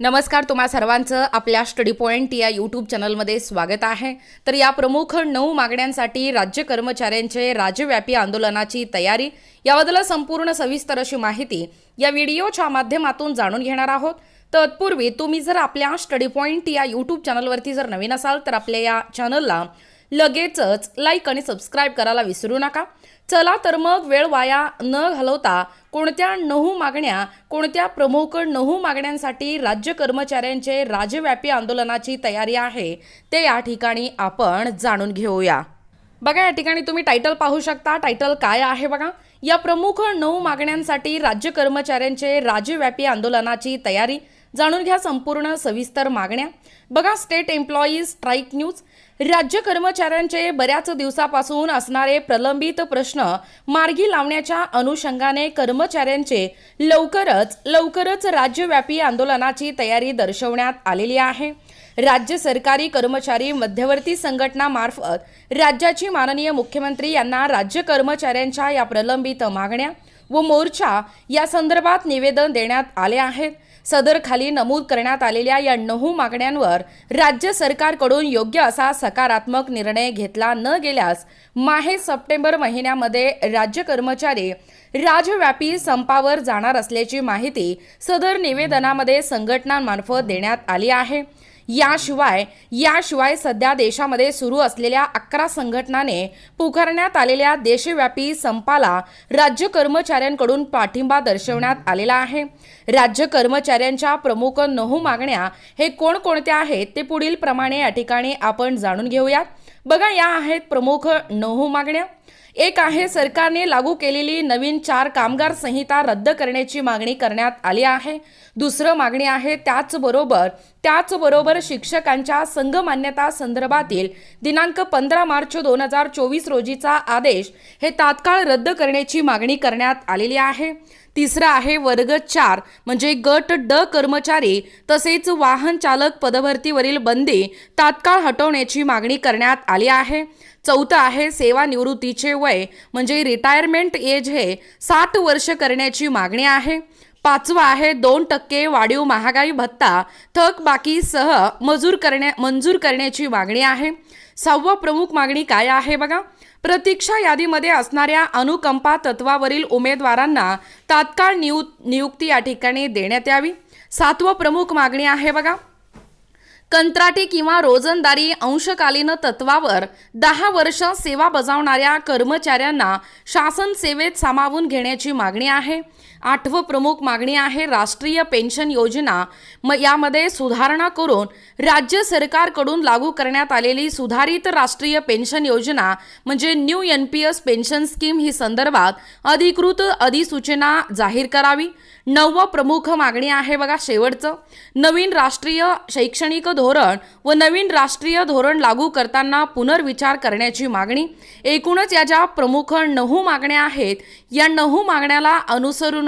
नमस्कार तुम्हा सर्वांचं आपल्या स्टडी पॉईंट या यूट्यूब चॅनलमध्ये स्वागत आहे. तर या प्रमुख नऊ मागण्यांसाठी राज्य कर्मचाऱ्यांचे राज्यव्यापी आंदोलनाची तयारी याबद्दल संपूर्ण सविस्तर अशी माहिती या व्हिडिओच्या माध्यमातून जाणून घेणार आहोत. तत्पूर्वी तुम्ही जर आपल्या स्टडी पॉईंट या यूट्यूब चॅनलवरती जर नवीन असाल तर आपल्या या चॅनलला लगेचच लाईक आणि सबस्क्राईब करायला विसरू नका. चला तर मग वेळ वाया न घालवता कोणत्या नऊ मागण्या कोणत्या प्रमुख नऊ मागण्यांसाठी राज्य कर्मचाऱ्यांचे राज्यव्यापी आंदोलनाची तयारी आहे ते या ठिकाणी आपण जाणून घेऊया. बघा या ठिकाणी तुम्ही टायटल पाहू शकता. टायटल काय आहे बघा? या प्रमुख नऊ मागण्यांसाठी राज्य कर्मचाऱ्यांचे राज्यव्यापी आंदोलनाची तयारी. जाणून घ्या संपूर्ण सविस्तर मागण्या. बघा स्टेट एम्प्लॉईज स्ट्राईक न्यूज राज्य कर्मचाऱ्यांचे बऱ्याच दिवसापासून असणारे प्रलंबित प्रश्न मार्गी लावण्याच्या अनुषंगाने कर्मचाऱ्यांचे लवकरच लवकरच राज्यव्यापी आंदोलनाची तयारी दर्शवण्यात आलेली आहे. राज्य सरकारी कर्मचारी मध्यवर्ती संघटनामार्फत राज्याची माननीय मुख्यमंत्री यांना राज्य कर्मचाऱ्यांच्या या प्रलंबित मागण्या व मोर्चा या संदर्भात निवेदन देण्यात आले आहेत सदर खाली नमूद करण्यात आलेल्या या नऊ मागण्यांवर राज्य सरकारकडून योग्य असा सकारात्मक निर्णय घेतला न गेल्यास माहे सप्टेंबर महिन्यामध्ये राज्य कर्मचारी राज्यव्यापी संपावर जाणार असल्याची माहिती सदर निवेदनामध्ये संघटनांमार्फत देण्यात आली आहे. याशिवाय याशिवाय सध्या देशामध्ये सुरू असलेल्या अकरा संघटनाने पुकारण्यात आलेल्या देशव्यापी संपाला राज्य कर्मचाऱ्यांकडून पाठिंबा दर्शवण्यात आलेला आहे. राज्य कर्मचाऱ्यांच्या प्रमुख नऊ मागण्या हे कोणकोणत्या आहेत ते पुढील प्रमाणे या ठिकाणी आपण जाणून घेऊयात. बघा या आहेत प्रमुख नऊ मागण्या. एक आहे सरकारने लागू केलेली नवीन चार कामगार संहिता रद्द करण्याची मागणी करण्यात आली आहे. दुसरं मागणी आहे त्याचबरोबर त्याचबरोबर शिक्षकांच्या संघ मान्यता संदर्भातील दिनांक पंधरा मार्च दोन हजार चोवीस रोजीचा आदेश हे तात्काळ रद्द करण्याची मागणी करण्यात आलेली आहे. तिसरं आहे वर्ग चार म्हणजे गट ड कर्मचारी तसेच वाहन चालक पदभरतीवरील बंदी तात्काळ हटवण्याची मागणी करण्यात आली आहे. चौथं आहे सेवानिवृत्तीचे वय म्हणजे रिटायरमेंट एज हे सात वर्ष करण्याची मागणी आहे. पाचवा आहे दोन टक्के वाढीव महागाई भत्ता थकबाकीसह मजूर करण्या मंजूर करण्याची मागणी आहे. सहावा प्रमुख मागणी काय आहे बघा? प्रतीक्षा यादीमध्ये असणाऱ्या अनुकंपा तत्वावरील उमेदवारांना तात्काळ नियु नियुक्ती या ठिकाणी देण्यात यावी. सातवं प्रमुख मागणी आहे बघा. कंत्राटी किंवा रोजंदारी अंशकालीन तत्वावर दहा वर्ष सेवा बजावणाऱ्या कर्मचाऱ्यांना शासन सेवेत सामावून घेण्याची मागणी आहे. आठवं प्रमुख मागणी आहे राष्ट्रीय पेन्शन योजना. म यामध्ये सुधारणा करून राज्य सरकारकडून लागू करण्यात आलेली सुधारित राष्ट्रीय पेन्शन योजना म्हणजे new N P S pension scheme ही संदर्भात अधिकृत अधिसूचना जाहीर करावी. नववं प्रमुख मागणी आहे बघा शेवटचं. नवीन राष्ट्रीय शैक्षणिक धोरण व नवीन राष्ट्रीय धोरण लागू करताना पुनर्विचार करण्याची मागणी. एकूणच या ज्या प्रमुख नऊ मागण्या आहेत या नऊ मागण्याला अनुसरून